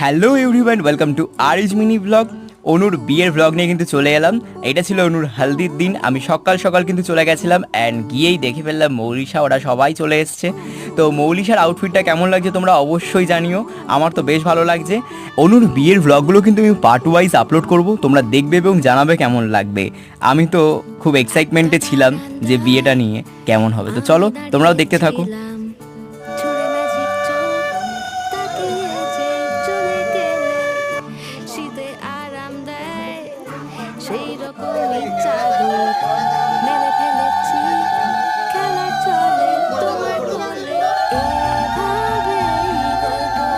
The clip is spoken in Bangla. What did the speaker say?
Hello everyone welcome to R is mini blog অনুর বিয়ের ব্লগ নিয়ে কিন্তু চলে এলাম। এটা ছিল অনুর হালদির দিন। আমি সকাল সকাল কিন্তু চলে গেছিলাম অ্যান্ড গিয়েই দেখে ফেললাম মৌলিশা, ওরা সবাই চলে এসছে। তো মৌলিশার আউটফিটটা কেমন লাগছে তোমরা অবশ্যই জানিও। আমার তো বেশ ভালো লাগছে। অনুর বিয়ের ব্লগগুলো কিন্তু আমি পার্ট ওয়াইজ আপলোড করব। তোমরা দেখবে এবং জানাবে কেমন লাগবে। আমি তো খুব এক্সাইটমেন্টে ছিলাম যে বিয়েটা নিয়ে কেমন হবে। তো চলো, তোমরাও দেখতে থাকো। সেই রকম ইচ্ছা মেনে ফেলেছি। খেলা চলে তোমার চলে আমাদের কথা